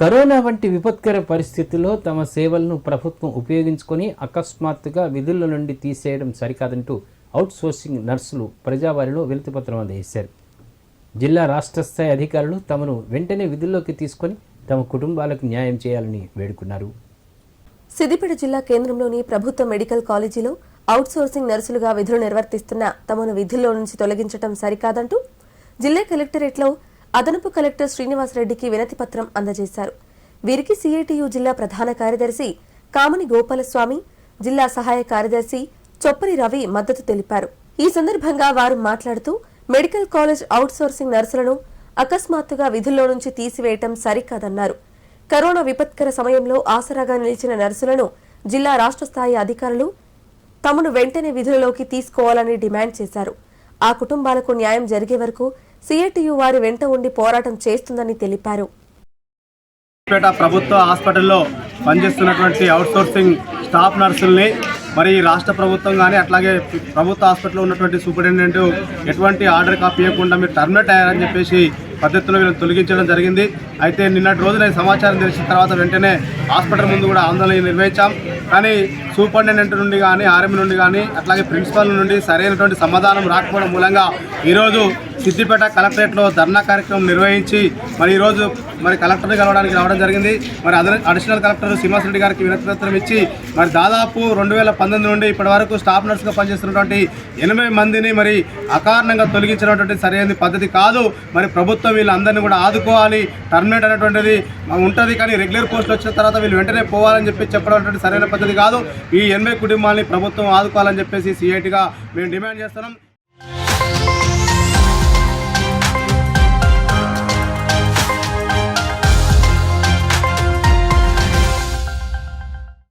Corona వంటి విపత్కర పరిస్థితుల్లో తమ సేవలను ప్రభుత్వం ఉపయోగించుకొని అకస్మాత్తుగా విధుల నుండి తీసేయడం సరికాదంటూ అవుట్ సోర్సింగ్ నర్సులు ప్రజావారిలో వినతిపత్రం అందజేశారు. జిల్లా రాష్ట్ర స్థాయి అధికారులు తమను వెంటనే విధుల్లోకి తీసుకొని తమ కుటుంబాలకు న్యాయం చేయాలని వేడుకున్నారు. సిద్దిపేట జిల్లా కేంద్రంలోని ప్రభుత్వ మెడికల్ కాలేజీలో అవుట్సోర్సింగ్ నర్సులుగా విధులు నిర్వర్తిస్తున్న తమను విధుల్లో నుంచి తొలగించడం సరికాదంటూ జిల్లా కలెక్టరేట్లో అదనపు కలెక్టర్ శ్రీనివాసరెడ్డికి వినతి పత్రం అందజేశారు. వీరికి సిఐటియు జిల్లా ప్రధాన కార్యదర్శి కామని గోపాలస్వామి జిల్లా సహాయ కార్యదర్శి చొప్పరి రవి మద్దతు తెలిపారు. ఈ సందర్భంగా వారు మాట్లాడుతూ మెడికల్ కాలేజ్ అవుట్సోర్సింగ్ నర్సులను అకస్మాత్తుగా విధుల్లో నుంచి తీసివేయటం సరికాదన్నారు. కరోనా విపత్కర సమయంలో ఆసరాగా నిలిచిన నర్సులను జిల్లా రాష్ట్ర స్థాయి అధికారులు తమను వెంటనే విధులలోకి తీసుకోవాలని డిమాండ్ చేశారు. ఆ కుటుంబాలకు న్యాయం జరిగే వరకు సిఐటియు వారి వెంట ఉండి పోరాటం చేస్తుందని తెలిపారు. పేట ప్రభుత్వ హాస్పిటల్లో పనిచేస్తున్నటువంటి అవుట్సోర్సింగ్ స్టాఫ్ నర్సుల్ని మరి రాష్ట్ర ప్రభుత్వం కానీ అట్లాగే ప్రభుత్వ హాస్పిటల్లో ఉన్నటువంటి సూపరింటెండెంట్ ఎటువంటి ఆర్డర్ కాపీ ఇవ్వకుండా మీరు టర్మినేట్ అయ్యారని చెప్పేసి పద్ధతిలో వీళ్ళని తొలగించడం జరిగింది. అయితే నిన్నటి రోజున సమాచారం తెలిసిన తర్వాత వెంటనే హాస్పిటల్ ముందు కూడా ఆందోళన నిర్వహించాం. కానీ సూపరింటెండెంట్ నుండి కానీ ఆర్ఎం నుండి కానీ అట్లాగే ప్రిన్సిపాల్ నుండి సరైనటువంటి సమాధానం రాకపోవడం మూలంగా ఈరోజు సిద్దిపేట కలెక్టరేట్లో ధర్నా కార్యక్రమం నిర్వహించి మరి ఈరోజు మరి కలెక్టర్ కలవడానికి రావడం జరిగింది. మరి అదన అడిషనల్ కలెక్టర్ శ్రీనివాస్ రెడ్డి గారికి వినతిపత్రం ఇచ్చి మరి దాదాపు రెండు వేల పంతొమ్మిది నుండి ఇప్పటి వరకు స్టాఫ్ నర్సుగా పనిచేస్తున్నటువంటి ఎనభై మందిని మరి అకారణంగా తొలగించినటువంటి సరైన పద్ధతి కాదు. మరి ప్రభుత్వం వీళ్ళందరినీ కూడా ఆదుకోవాలి. టర్మినేట్ అనేటువంటిది ఉంటుంది కానీ రెగ్యులర్ పోస్టులు వచ్చిన తర్వాత వీళ్ళు వెంటనే పోవాలని చెప్పి చెప్పడం సరైన పద్ధతి కాదు. ఈ ఎనభై కుటుంబాలని ప్రభుత్వం ఆదుకోవాలని చెప్పేసి సిఐటిగా మేము డిమాండ్ చేస్తున్నాం.